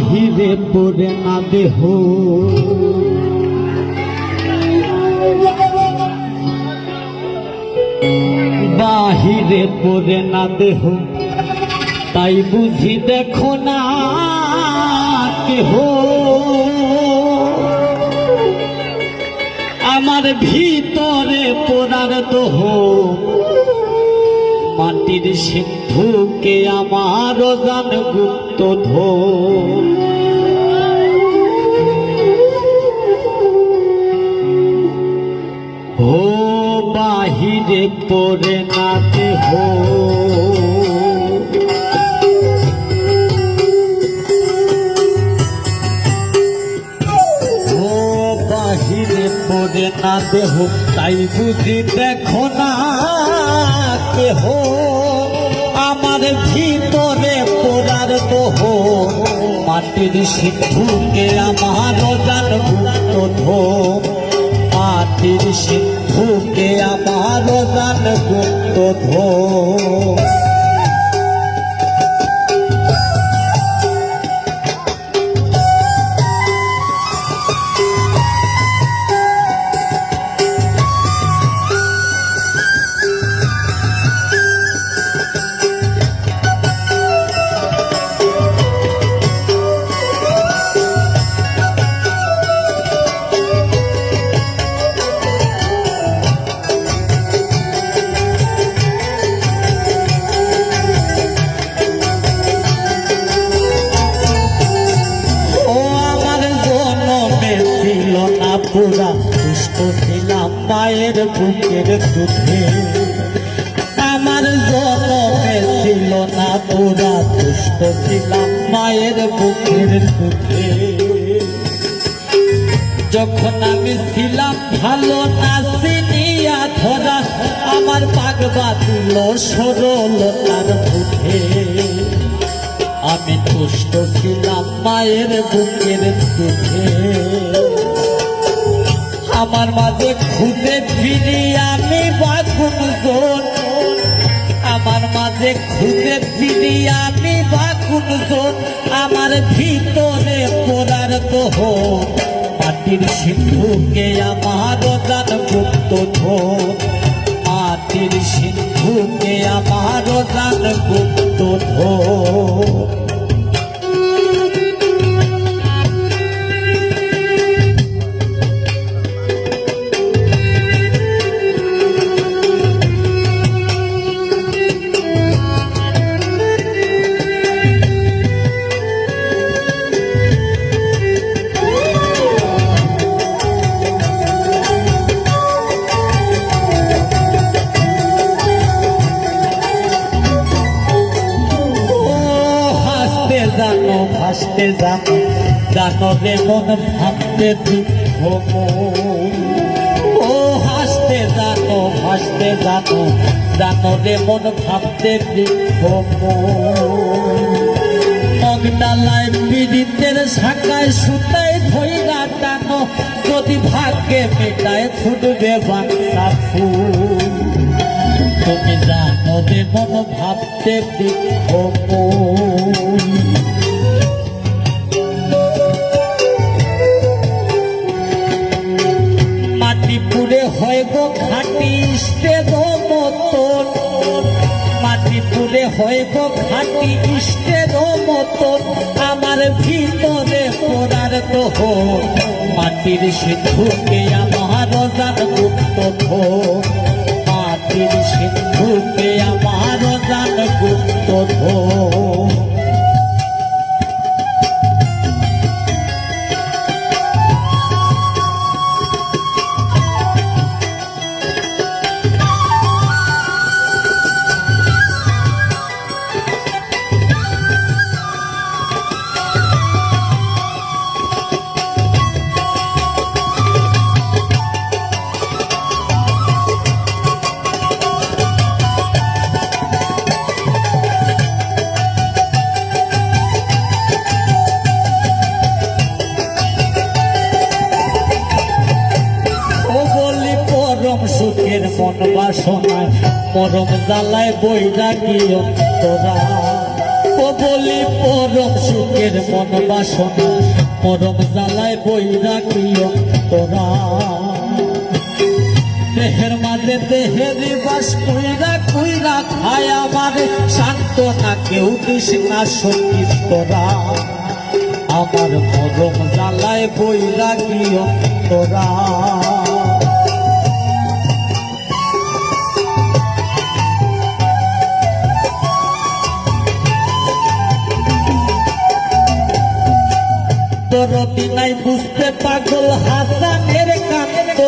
বাহিরে পড়ে না দেহ। বাহিরে পড়ে না দেহ। তাই বুঝি দেখো না কেহ। আমার ভিতরে পোড়ার দোহ। মাটির সিন্ধুকে আমার জান গুপ্ত ধো ও বাহিরে পরে না দেহ। পড়ে না দেহ, তাই বুঝি দেখো না কেহ। আমার ভিতরে পড়ার দোহ মাটির সিদ্ধুকে আমার জান গুপ্ত ধো মাটির সিদ্ধুকে আমার জান গুপ্ত ধো পুরা দুষ্ট ছিলাম মায়ের বুকের দুধে। আমার জনমে ছিল না পুরা দুষ্ট ছিলাম মায়ের বুকের দুধে। যখন আমি ছিলাম ভালো না চিনিয়া ধরা, আমার পাগবা দিল সরলতার বুঝে আমি তুষ্ট ছিলাম মায়ের বুকের দুধে। আমার মাঝে খুঁজে ফিরি আমি বাগুন জোন। আমার মাঝে খুঁজে ফিরি আমি বাগুন জোন। আমার ভিতরে পোড়ার দোহ মাটির সিন্ধুকে আমার জান গুপ্ত ধোন। মাটির সিন্ধুকে আমার গুপ্ত ভাসতে জানো রে মন ভাবতে দুঃখ। ও হাসতে জানো, ভাসতে জানো জানো রে মন ভাবতে দুঃখ মগডালায় পীড়িতের শাখায় সুতায় ধৈরা টানো যদি ভাগ্যে মেটায় ফুটবে বাংলা ফুল। তুমি জানো মন ভাবতে বৃক্ষ মাটি হয়তো হয় খাটি ইষ্টের মতো, আমার ভিতরে পড়ার দোহ মাটির সিদ্ধুকে আমার রোজার গুপ্ত মাটির সিন্ধুকে আমার রোজার গুপ্ত পরম সুখের মন বাসনায় মরম জ্বালায় বৈরাগী অন্তরা ও বলি, পরম সুখের মন বাসনা পরম জ্বালায় বইরা কি তোরা। দেহের মাঝে দেহের বাস কইরা কইরা খায় আমার শান্ত না কেউ দিস না সত্যি তোরা। আমার পরম জ্বালায় বইরা কি তোরা। দরদি নাই, বুঝতে পাগল হাসানের কান্দ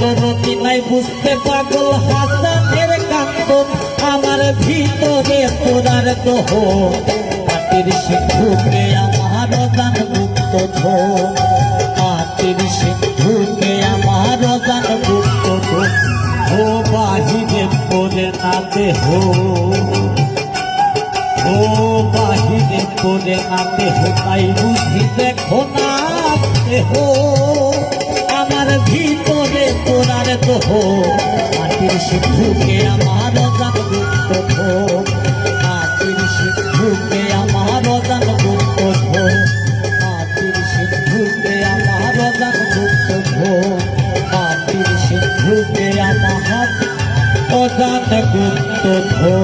দরদি নাই, বুঝতে পাগল হাসানের কান্দ আমার ভিতরে তোরার দোহ মাটির সিন্ধুকে আমার দান মুক্ত ধো মাটির সিন্ধুকে আমার দান মুক্ত ধো ও বাহিরে পড়ে না দেহ। ও বাহিরে করে না দেহ তাই বুঝি দেখো না দেহ আমার ভিতরে তোরার দোহ, মাটির সিদ্ধুকে আমার জান গুপ্ত ধো মাটির সিদ্ধুকে আমার জান গুপ্ত ধো মাটির সিদ্ধুকে আমার জান গুপ্ত ধো মাটির সিদ্ধুকে আমার অজান গুপ্ত ধো